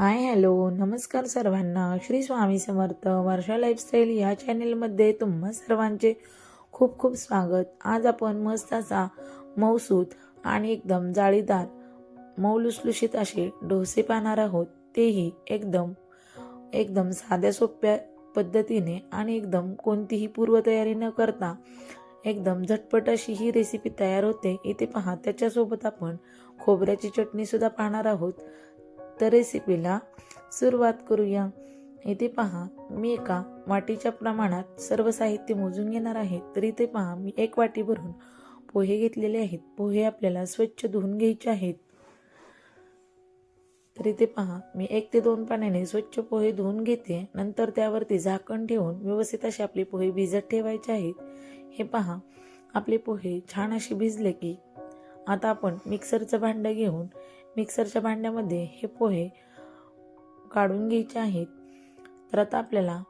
Hi hello. नमस्कार सर्वांना. श्री स्वामी समर्थ वर्षा lifestyle या चॅनेलमध्ये तुम्हा सर्वांचे खूप खूप स्वागत. आज आपण मस्त असा मऊसूत आणि एकदम जाळीदार मऊ लुसलुशीत असे डोसे पाहणार आहोत. तेही एकदम एकदम साध्या सोप्या पद्धतीने आणि एकदम कोणतीही पूर्वतयारी न करता एकदम झटपट अशी ही रेसिपी तयार होते. इथे पहा त्याच्यासोबत आपण खोबऱ्याची चटणीसुद्धा पाहणार आहोत. तर रेसिपीला सुरुवात करूया. इथे पहा मी एका वाटीच्या प्रमाणात सर्व साहित्य मोजून घेणार आहे. तर इथे पहा मी एक वाटी भरून पोहे घेतलेले आहेत. पोहे आपल्याला स्वच्छ धुवून घ्यायचे आहेत. तर इथे पहा मी एक ते दोन पाण्याने स्वच्छ पोहे धुवून घेते. नंतर त्यावरती झाकण ठेवून व्यवस्थित असे आपले पोहे भिजत ठेवायचे आहेत. हे पहा आपले पोहे छान असे भिजले की आता आपण मिक्सरचं भांडं घेऊन मिक्सरच्या भांड्यामध्ये हे पोहे काढून घ्यायचे आहेत. तर आता आपल्याला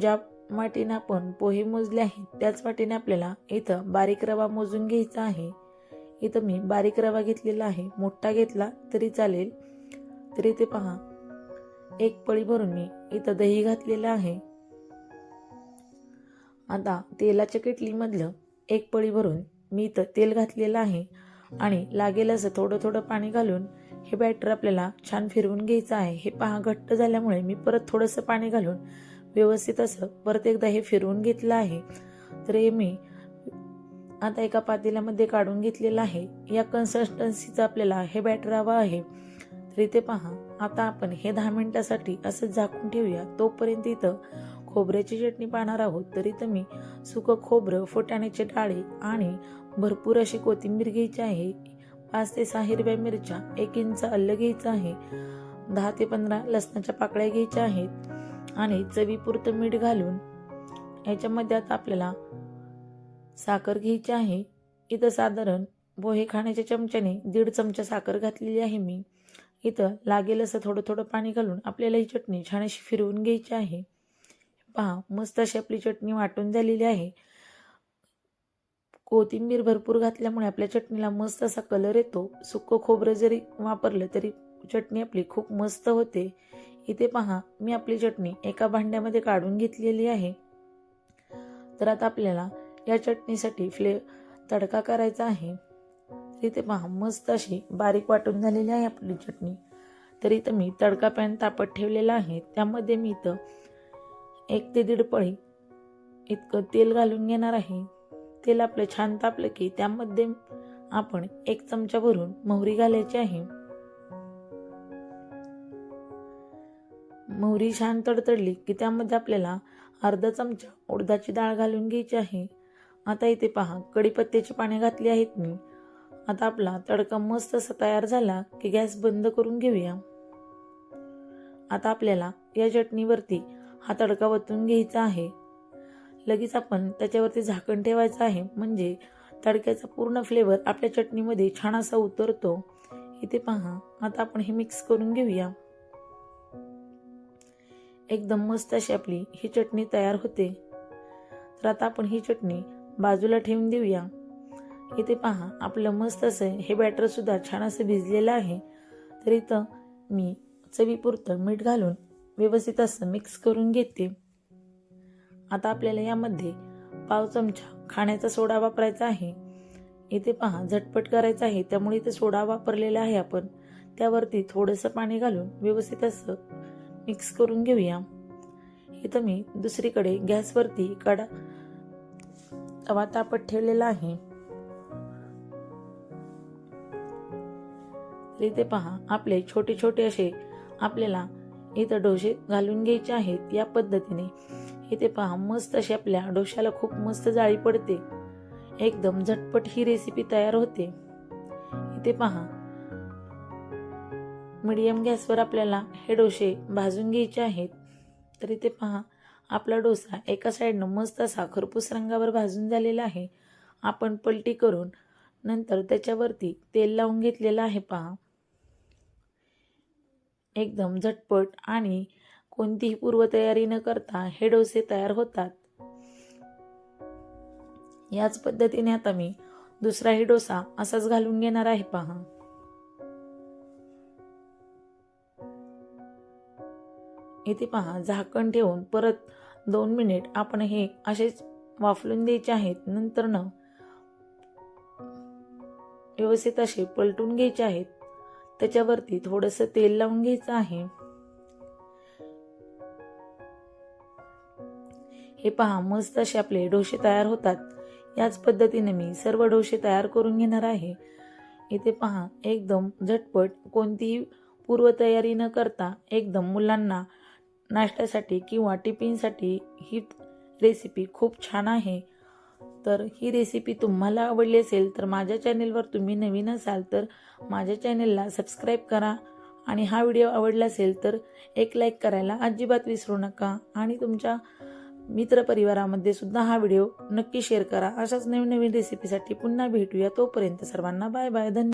ज्या वाटीनं आपण पोहे मोजले आहेत त्याच वाटीने आपल्याला इथं बारीक रवा मोजून घ्यायचा आहे. इथं मी बारीक रवा घेतलेला आहे. मोठा घेतला तरी चालेल. तरी ते पहा एक पळी भरून मी इथं दही घातलेलं आहे. आता तेलाच्या किटलीमधलं एक पळी भरून मी इथं तेल घातलेलं आहे आणि लागेल असं थोडं थोडं पाणी घालून हे बॅटर आपल्याला छान फिरवून घ्यायचं आहे. हे पहा घट्ट झाल्यामुळे मी परत थोडंसं पाणी घालून व्यवस्थित असं परत एकदा हे फिरवून घेतलं आहे. तर हे मी आता एका पातेल्यामध्ये काढून घेतलेलं आहे. या कन्सिस्टन्सीचं आपल्याला हे बॅटर हवं आहे. तर इथे पहा आता आपण हे दहा मिनिटासाठी असंच झाकून ठेवूया. तोपर्यंत इथं खोबऱ्याची चटणी पाहणार आहोत तर तुम्ही मी सुकं खोबरं फुटाण्याचे डाळे आणि भरपूर अशी कोथिंबीर घ्यायची आहे. पाच ते सहा हिरव्या मिरच्या एक इंच अल्ल घ्यायचं आहे. दहा ते पंधरा लसणाच्या पाकळ्या घ्यायच्या आहेत आणि चवीपुरतं मीठ घालून याच्यामध्ये आता आपल्याला साखर घ्यायची आहे. इथं साधारण पोहे खाण्याच्या चमच्याने दीड चमचा साखर घातलेली आहे मी. इथं लागेल असं थोडं थोडं पाणी घालून आपल्याला ही चटणी छान अशी फिरवून घ्यायची आहे. पहा मस्त अशी आपली चटणी वाटून झालेली आहे. कोथिंबीर भरपूर घातल्यामुळे आपल्या चटणीला मस्त असा कलर येतो. सुकं खोबरं जरी वापरलं तरी चटणी आपली खूप मस्त होते. इथे पहा मी आपली चटणी एका भांड्यामध्ये काढून घेतलेली आहे. तर आता आपल्याला या चटणीसाठी फ्ले तडका करायचा आहे. इथे पहा मस्त अशी बारीक वाटून झालेली आहे आपली चटणी. तर इथं मी तडका पॅन तापत ठेवलेला आहे. त्यामध्ये मी इथं एक ते दीड पळी. इतकं तेल घालून घेणार आहे. तेल आपलं छान तापलं की त्यामध्ये आपण एक चमचा भरून मोहरी घालायची आहे. मोहरी छान तडतडली की त्यामध्ये आपल्याला अर्धा चमचा उडदाची डाळ घालून घ्यायची आहे. आता इथे पहा कडीपत्त्याची पाने घातली आहेत मी. आता आपला तडका मस्त असा तयार झाला की गॅस बंद करून घेऊया. आता आपल्याला या चटणीवरती हा तडका वतून घ्यायचा आहे. लगेच आपण त्याच्यावरती झाकण ठेवायचं आहे. म्हणजे तडक्याचा पूर्ण फ्लेवर आपल्या चटणीमध्ये छान असा उतरतो. इथे पहा आता आपण हे मिक्स करून घेऊया. एकदम मस्त अशी आपली ही चटणी तयार होते. तर आता आपण ही चटणी बाजूला ठेवून देऊया. इथे पहा आपलं मस्त असं हे बॅटर सुद्धा छान असं भिजलेलं आहे. तर इथं मी चवीपुरतं मीठ घालून व्यवस्थित असं मिक्स करून घेते. आता आपल्याला यामध्ये पाव चमचा खाण्याचा सोडा वापरायचा आहे. इथे पहा झटपट करायचं आहे. त्यामुळे इथे सोडा वापरलेला आहे आपण. त्यावरती थोडंसं पाणी घालून व्यवस्थित असं मिक्स करून घेऊया. इथं मी दुसरीकडे गॅसवरती कडा तवा तापत ठेवलेला आहे. इथे पहा आपले छोटे छोटे असे आपल्याला इथं डोसे घालून घ्यायचे आहेत या पद्धतीने. इथे पहा मस्त अशी आपल्या डोश्याला खूप मस्त जाळी पडते. एकदम झटपट ही रेसिपी तयार होते. इथे पहा मीडियम गॅसवर आपल्याला हे डोसे भाजून घ्यायचे आहेत. तर इथे पहा आपला डोसा एका साईडनं मस्त असा खरपूस रंगावर भाजून झालेला आहे. आपण पलटी करून नंतर त्याच्यावरती तेल लावून घेतलेलं आहे पहा. एकदम झटपट आणि कोणतीही पूर्वतयारी न करता हे डोसे तयार होतात. याच पद्धतीने आता मी दुसराही डोसा असाच घालून घेणार आहे पहा. इथे पहा झाकण ठेवून परत दोन मिनिट आपण हे असेच वाफलून द्यायचे आहेत. नंतर न व्यवस्थित असे पलटून घ्यायचे आहेत. त्याच्यावरती थोडंसं तेल लावून घ्यायचं आहे. हे पहा मस्त असे आपले डोसे तयार होतात. याच पद्धतीने मी सर्व डोसे तयार करून घेणार आहे. इथे पहा एकदम झटपट कोणतीही पूर्वतयारी न करता एकदम मुलांना नाश्त्यासाठी किंवा टिफिनसाठी ही रेसिपी खूप छान आहे. तर ही रेसिपी तुम्हाला आवडली असेल तर माझ्या चॅनेलवर तुम्ही नवीन असाल तर माझ्या चॅनेलला सबस्क्राईब करा. आणि हा व्हिडिओ आवडला असेल तर एक लाईक करायला अजिबात विसरू नका. आणि तुमच्या मित्रपरिवारामध्ये सुद्धा हा व्हिडिओ नक्की शेअर करा. अशाच नवीन नवीन रेसिपीसाठी पुन्हा भेटूया. तोपर्यंत सर्वांना बाय बाय धन्यवाद.